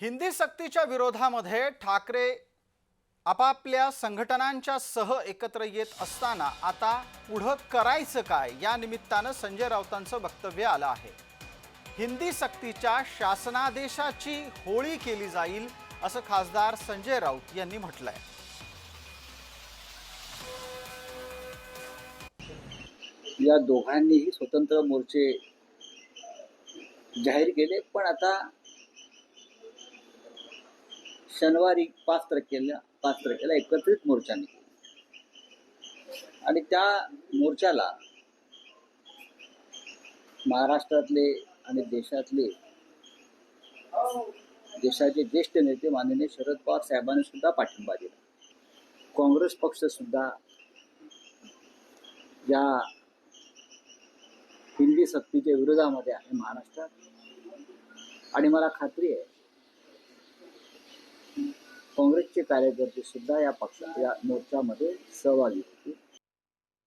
हिंदी सक्तीच्या विरोधामध्ये ठाकरे आपापल्या संघटनांच्या सह एकत्र येत असताना आता पुढं करायचं काय या निमित्तानं संजय राऊतांचं वक्तव्य आलं आहे. हिंदी सक्तीच्या शासनादेशाची होळी केली जाईल असं खासदार संजय राऊत यांनी म्हटलंय. या दोघांनीही स्वतंत्र मोर्चे जाहीर केले पण आता शनिवारी पाच तारखेला पाच तारखेला एकत्रित मोर्चा निघाला आणि त्या मोर्चाला महाराष्ट्रातले आणि देशातले देशाचे ज्येष्ठ नेते माननीय शरद पवार साहेबांनी सुद्धा पाठिंबा दिला. काँग्रेस पक्ष सुद्धा या हिंदी सक्तीच्या विरोधामध्ये आहे महाराष्ट्रात. आणि मला खात्री आहे काँग्रेसचे कार्यकर्ते सुद्धा या पक्षात या मोर्चामध्ये सहभागी होतील.